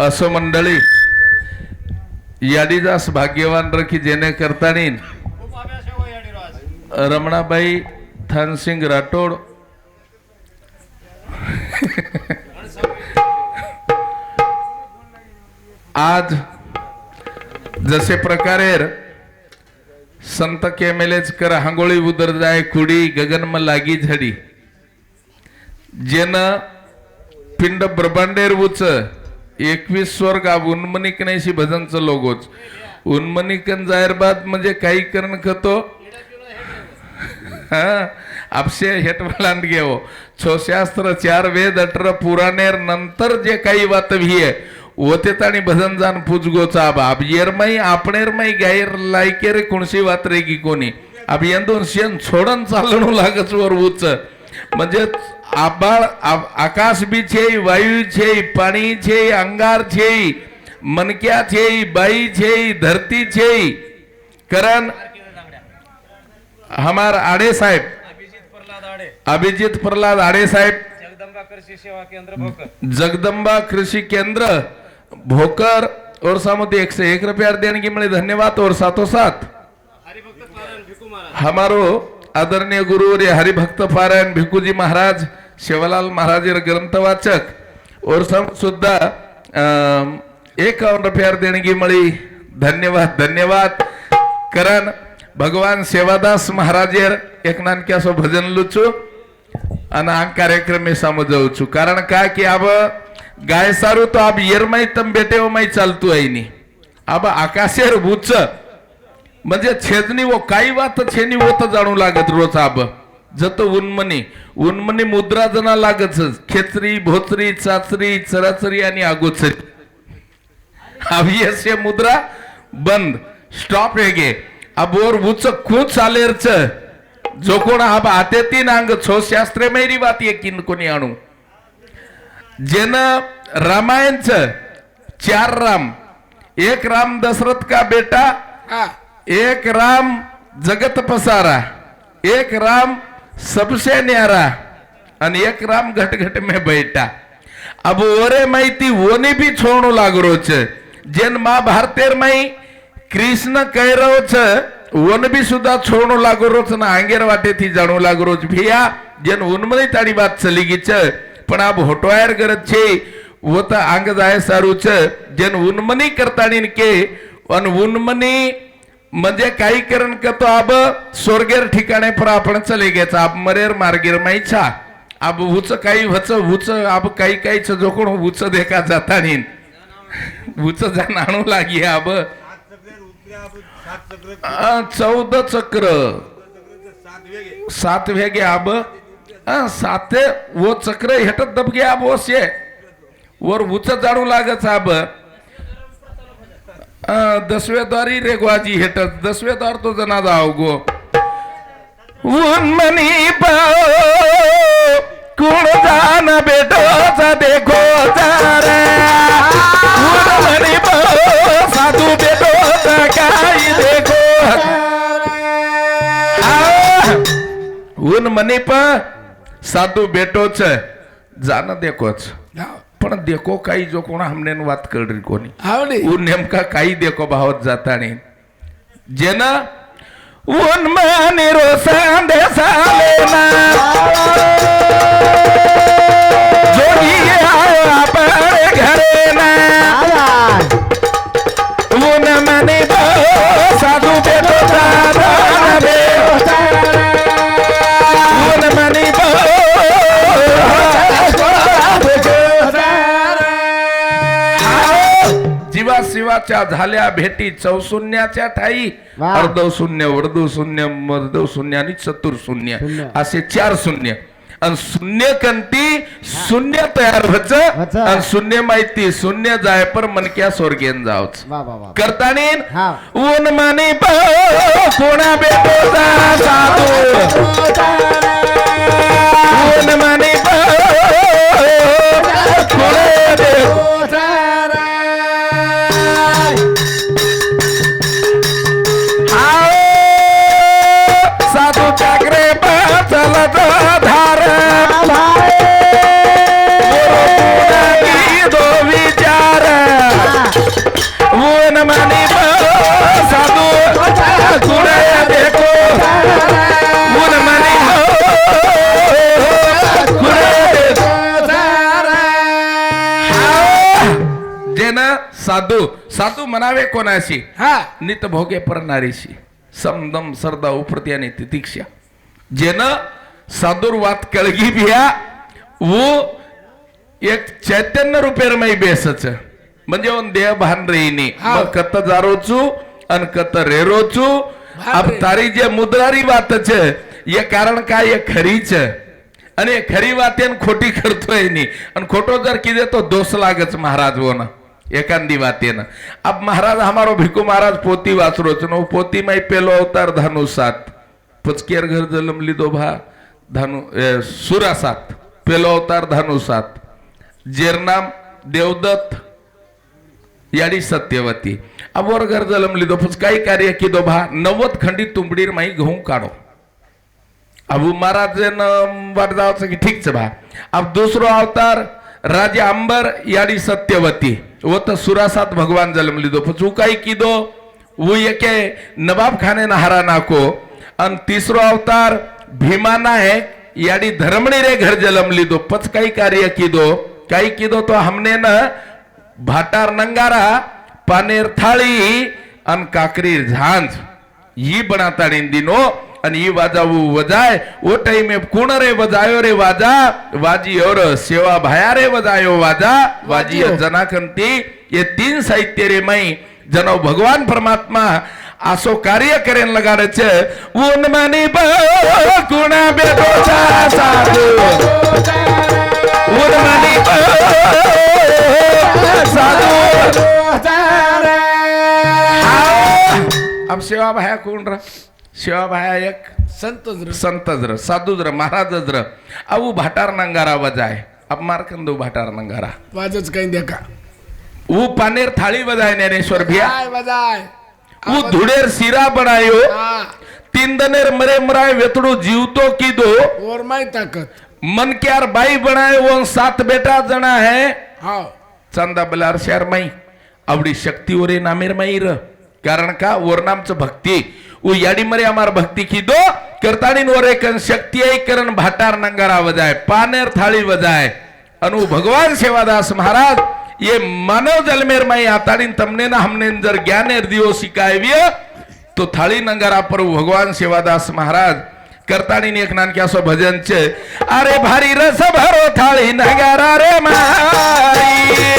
असो मंडळी यादीदास भाग्यवान रखी जेणे करतानी रमणाबाई थानसिंग राठोड आज जसे प्रकारे संत केमेलेच कर हांगोळी उदर जाय कुडी गगनम लागी झडी जेन पिंड ब्रबांडेर उच एकवीस स्वर्ग उन्मनिकनेशी उन्मनिक भजनचं लोगोच. उन्मनिकन जाहीरबाद म्हणजे काही करण खतो. हा? आपशे हेटवलांत घेवो. छो चार वेद अठरा पुराणेर नंतर जे काही वात आहे. ओते ताणी भजन जान पुजगो चाब अब येरमाई आपणेरमाई गायर लायके रे कोणशी वातरे की कोणी? अब यंदून शेण छोडन चालणू लागच वर उच. म्हणजे आबाळ आ- आकाश बी છે વાયુ છે પાણી છે અંગાર છે મનક્યા છે બાઈ છે ધરતી છે કરણ हमार आडे साहेब अभिजित प्रल्हाद आडे अभिजित प्रल्हाद आडे साहेब जगदंबा कृषी सेवा केंद्र भोकर जगदंबा कृषि केंद्र भोकर और सामुद्री एक से एक रुपया देने की मिले धन्यवाद और साथों साथ हरिभक्त पारायण भिकू महाराज हमारो आदरणीय गुरुवर्य हरिभक्त पारायण भिकुजी महाराज शिवलाल महाराज ग्रंथ वाचक और सुद्धा एक रुपयार देणगी मळी धन्यवाद धन्यवाद करण भगवान सेवादास महाराजेर एक नानक्यासो भजन लुचू आणि हा कार्यक्रम मी सामो जाऊचू कारण का की अब गाय सारू तो अब येरमाई तम बेटेवमाई चालतो आईनी अब आकाशेर भूच म्हणजे छेदनी व काही वात छेनी होत जाणू लागत रोज अब जत उन्मनी. उन्मनी मुद्रा जना लागत खेचरी भोचरी चाचरी चराचरी आणि आगोचरी. हवी असे मुद्रा बंद. स्टॉप हेगे अबोर उच खूच आलेरच. जो कोण आब आते तीन अंग छो शास्त्रे मेरी वात येकीन कोणी आणू. जेन रामायणच चार राम. एक राम दशरथ का बेटा? एक राम जगत पसारा. एक राम सबसे न्यारा अन एक राम घट घट में बैठा। अब ओरे माहिती ओने भी छोड़ो लागरो छ। जेन माँ भारतेर मई कृष्ण कैरव छ ओन भी सुद्धा छोड़ो लागरो छ ना आंगेर वाटे थी जाणो लागरो छ। भैया जेन उनमनी ताड़ी बात चली गई छ पण अब होटवायर गरज छे वो तो आंग जाय सारू छ। जेन उनमनी करतानी के अन उन्मनी म्हणजे काही करण करतो अब स्वर्गेर ठिकाणे पर आपण चले गेच अब मरेर मार्गेर माईछा अब उच काही वच उच अब काही काही जो कोण उच देखा जाता नी उच जाण आणू लागी अब चौद चक्र. सात वेगे. अब साते वो चक्र हेटत दबगे अब ओसे. वर उच जाणू लागच अब अं, दसवे द्वारी रे हेटत दसवे द्वार तो जना जाव गो उन्मनी कुण जान बेटोचा देखो तारे उन्मनी पाओ साधू बेटोचा काही देखो ऊन मनी साधू बेटोच जाण देखोच पण देखो काही जो कोण हमने वात कळरी कोणी. आवडे ऊन नेमका काही देखो भावत जाता नाही जेन ऊन मानी रोसांदे सालेना जीवा शिवाच्या झाल्या भेटी चौशून्याच्या ठाई वा. अर्धव शून्य वर्धव शून्य मर्दव शून्य आणि चतुर शून्य. असे चार शून्य आणि शून्य कंटी शून्य तयार व्हायचं. आणि शून्य माहिती शून्य जाय पर मनक्या स्वर्गेन जावच करतानी. ऊन मानी पाओ कोणा बेटोचा साधू ऊन मानी साधू साधू म्हणावे कोणाशी? हा. नित भोगे परणारीशी. समदम सरदा उप्रती आणि तितिक्षा. जेन साधुर्वात कळगी बिया वो एक चैतन्य रुपये बेसच. म्हणजे देह भान रहीने. कत जारोचू अन कत रेरोचू. अब तारी जे मुद्रारी वातच ये कारण काय ये खरीच? आणि खरी वाते खोटी करतोय नी. आणि खोटो जर किती तो दोष लागच महाराज हो અને ખોટો જર કીધે તો દોષ લાગે છે મહારાજોને એકાંદી વાત એને આપ મહારાજ અમારો ભીખુ મહારાજ પોતી વાસરો છે ને હું પોતીમાં પેલો અવતાર ધાનુ સાત પચકેર ઘર જન્મ લીધો ભા ધાનુ એ સુરાસાત પેલો અવતાર ધાનુ સાત જેરનામ દેવદત્ત યાડી સત્યવતી આ વર ઘર જન્મ લીધો પછી કઈ કાર્ય કીધો ભા નવદ ખંડિત તુંબડીર માં ઘઉં કાઢો अब महाराज वाट जावचं की ठीक છે બા अब दूसरो अवतार રાજા અંબર યાડી સત્યવતી વો તો સુરાસાત ભગવાન જન્મ લીધો પછી હું કઈ કીધો હું એ કે નવાબ ખાને ના હારા નાખો અને તીસરો અવતાર ભીમાના હે યાડી ધર્મણી રે ઘર જન્મ લીધો પછી કઈ કાર્ય કીધો કઈ કીધો તો હમને ન ભાટાર નંગારા પાનેર થાળી અને કાકરી ઝાંઝ ઈ બનાતાડી દીનો અને એ વાજાવું વજાય ઓ ટાઈમે કોણ રે વજાયો રે વાજા વાજી ઓર સેવા ભાયા રે વજાયો વાજા વાજી જનાખંતી એ તીન સાહિત્ય રે મય જનો ભગવાન પરમાત્મા આસો કાર્ય કરીને લગાડે છે ઉન મની ગુણા બેઠો ચા સાધુ ઉન મની સાધુ આમ સેવા ભાયા કોણ રા शिवाभायक संतज्र संतज्र साधुज्र महाराजज्र अऊ भाटार नंगारा वजाय. अब मारकंदू भाटार नंगारा. वाजच काही देखा ऊ पानेर थाळी वजाय ज्ञानेश्वर भिया. काय वजाय. ऊ धुडेर सिरा बनायो. तिंदनेर मरे मराय वेतडू जीवतो की दो और माय ताकत मन क्यार बाई बनाय वो सात बेटा जणा है. हां. चंदा बलार शहर माई. आवडी शक्ती ओरे नामेर माई र. कारण का? ओरनामचं भक्ती. ಉಯ್ಯಾಡಿಮರಿ ಅಮಾರ ಭಕ್ತಿ ಕಿದ್ದೋ કરતાની ઓરે કન શક્તિકરણ ભાટાર નંગારા વજાય પાનેર થાળી વજાય અનુ ભગવાન સેવાદાસ મહારાજ, એ માનવ જલમેરમાં આતાડીને તમને ને હમને અંદર જ્ઞાનેર દિયો શીખાવ્યો તો થાળી નંગારા પર ભગવાન સેવાદાસ મહારાજ કરતાણી એક નાનક્યા સો ભજન છે અરે ભારી રસ ભરો થાળી નગારા રે મારી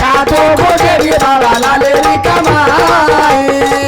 ખાધો ભોજરી કમાઈ.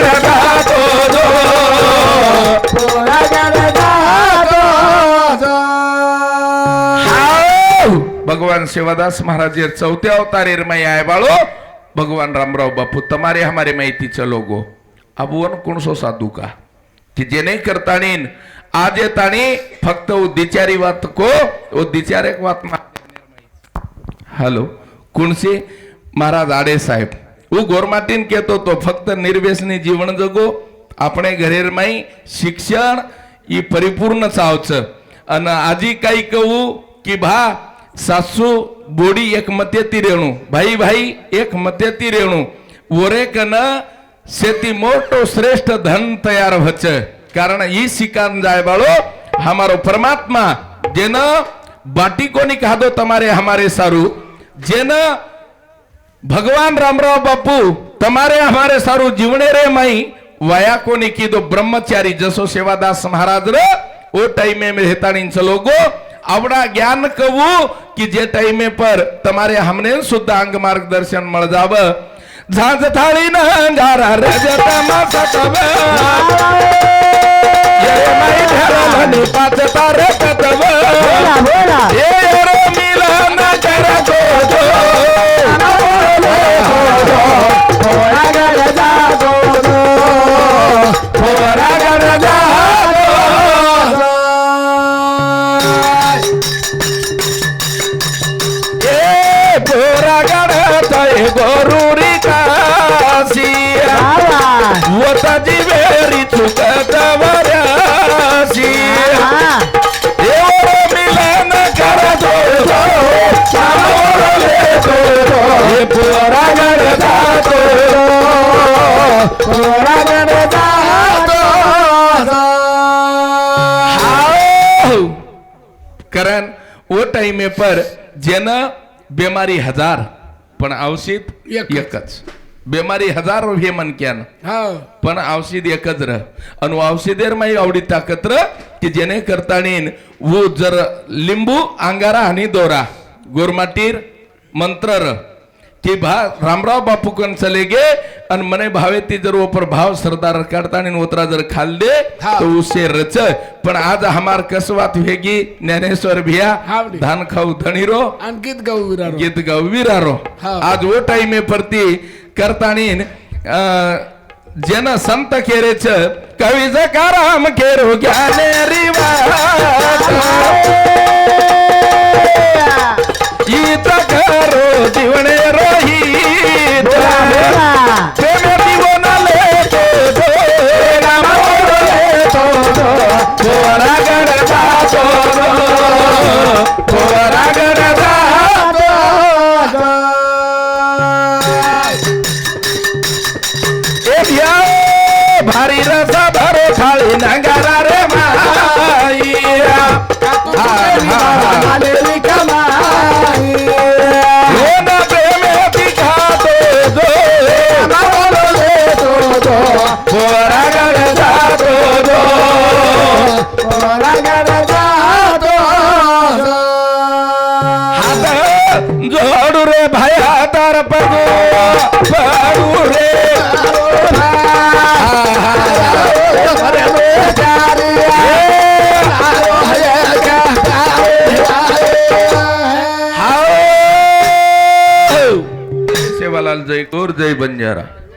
भगवान शिवदास महाराज ये चौथ्या अवतारे माई आहे बाळो भगवान रामराव बापू તમારે हमारे माहितीचं लोगो अबुवन कोणसो साधू का की जे नाही करताणीन आज येताणी फक्त उद्दिचारी वात को उद्दिचार एक वात हॅलो कुणसे महाराज आडे साहेब હું ગોરમાટીન કહેતો તો ફક્ત નિર્વેશની જીવન જગો આપણે ઘરેર માઈ શિક્ષણ એ પરિપૂર્ણ સાવ છે અને આજે કઈ કહું કે ભા સાસુ, બોડી એક મધ્યથી રેણું. ભાઈ ભાઈ, એક મધ્યથી રેણું. ઓરે કન સેતી મોટો શ્રેષ્ઠ ધન તૈયાર વચ્ચે કારણ ઈ શિકાર જાય વાળો અમારો પરમાત્મા, જેને બાટીકોની કાદો તમારે અમારે સારું. જેને ભગવાન રામરાવ બાપુ, તમારે અમારે સારું જીવણે રે મઈ. વાયાકોની કીધો, બ્રહ્મચારી જસો સેવાદાસ મહારાજ રે. ઓ ટાઈમે મેં હેતાણી ચલોગો આવડા જ્ઞાન કહું કે જે ટાઈમે પર તમારે હમને શુદ્ધ અંગ માર્ગદર્શન મળજાવ ઝાંઝ થાળી ના અંગારા રજ તમા સતવ એ મઈ ઢરલની પાત તારે કતવ એ રો મિલા ના કર જો જો આગળ જા होता दिवेरी तुका तवऱ्याशी देवर मिलन कर कारण वो टाइमे पर जेना बीमारी हजार पण औषध एकच. बेमारी हजारो हे मनक्यान. हो. पण औषध एकच र आणि औषधेर माई आवडी ताकत र की जेणे करताणीन वो जर लिंबू अंगारा आणि दोरा गोरमाटीर मंत्र र की भा रामराव बापू कन चले गे आणि मने भावे ती जर ओपर भाव सरदार काढताना ओतरा जर खाल दे तो उसे रच. पण आज हमार कसवात वेगी ज्ञानेश्वर भिया धान खाऊ धणीरो आणि गीत गाऊ गीत गाऊ विरारो. आज वो टाइमे परती करतानीन अं, जन संत केरेच कवी जकाराम केरो ज्ञाने ईत करो जीवने रोहित प्रेमे जीवन लेतो तो, तो, भारी रसा भरो थाळी नगारा रे माईया आलेली कमाई लोन प्रेमे दिखातो जो पोरागड जातो जो पोरागड जातो हात जोडू रे भाया तार पगो पडू रे हाओ. सेवालाल जय गोर जय बंजारा